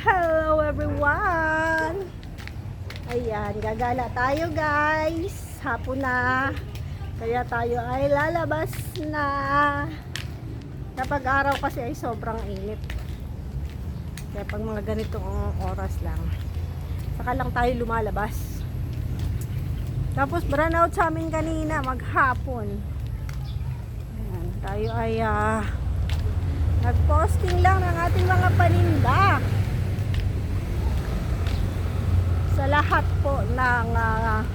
Hello everyone! Ayan, gagala tayo guys. Hapon na. Kaya tayo ay lalabas na. Kapag araw kasi ay sobrang init. Kaya pag mga ganitong oras lang. Saka lang tayo lumalabas. Tapos burnout sa amin kanina maghapon. Ayan, tayo ay ah, nagposting lang ng ating mga paninda. Sa lahat po ng ah,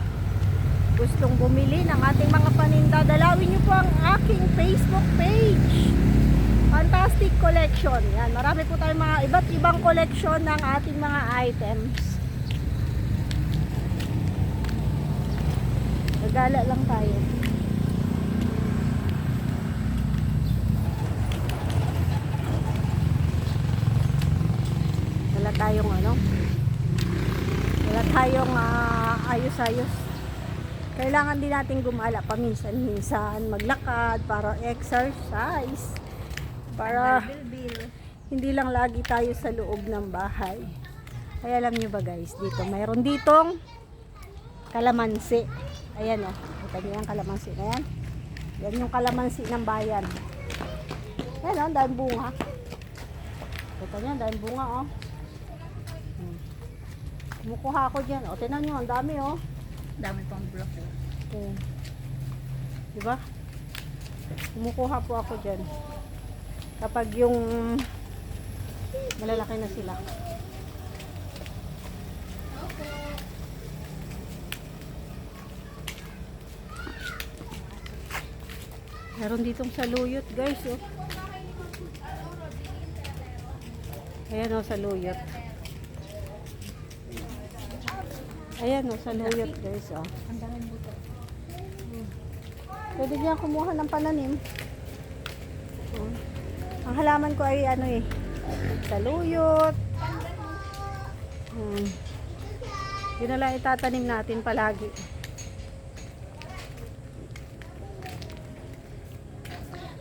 gustong bumili ng ating mga paninda, dalawin niyo po ang aking Facebook page. Fantastic Collection. Yan, marami po tayong mga iba't ibang collection ng ating mga items. Gagala lang tayo. Wala tayong ano? Wala tayong ah, ayos-ayos. Kailangan din natin gumala paminsan-minsan, maglakad para exercise. Para hindi lang lagi tayo sa loob ng bahay. Kaya alam nyo ba guys, dito mayroon ditong kalamansi. Ayan o, oh. kita nyo yung kalamansi na yan. Yan yung kalamansi ng bayan. Ayan o, oh, dahil bunga. Kita nyo, dahil bunga o. Oh. Hmm. Kumukuha ako dyan. O, tinan nyo, ang dami o. Oh. Dami pang block. eh. Okay. Diba? Kumukuha po ako dyan. Kapag yung malalaki na sila. Meron ditong saluyot guys oh. Ayan oh saluyot. Ayan oh saluyot guys oh. Ang daming buto. Pwede niya kumuha ng pananim. Oh. Ang halaman ko ay ano eh, saluyot. Hmm. Yun na lang itatanim natin palagi.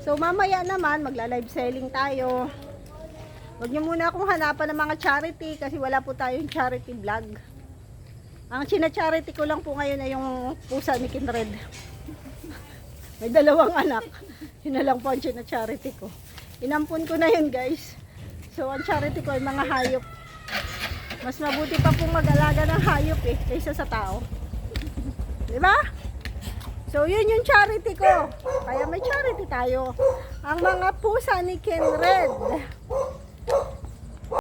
So mamaya naman magla-live selling tayo. Huwag niyo muna akong hanapan ng mga charity kasi wala po tayong charity vlog. Ang china-charity ko lang po ngayon ay yung pusa ni Kinred. May dalawang anak. Yun na lang po ang charity ko. Inampun ko na yun guys. So ang charity ko ay mga hayop. Mas mabuti pa pong mag-alaga ng hayop eh kaysa sa tao. Di ba? So yun yung charity ko. Kaya may charity tayo. Ang mga pusa ni Ken Red.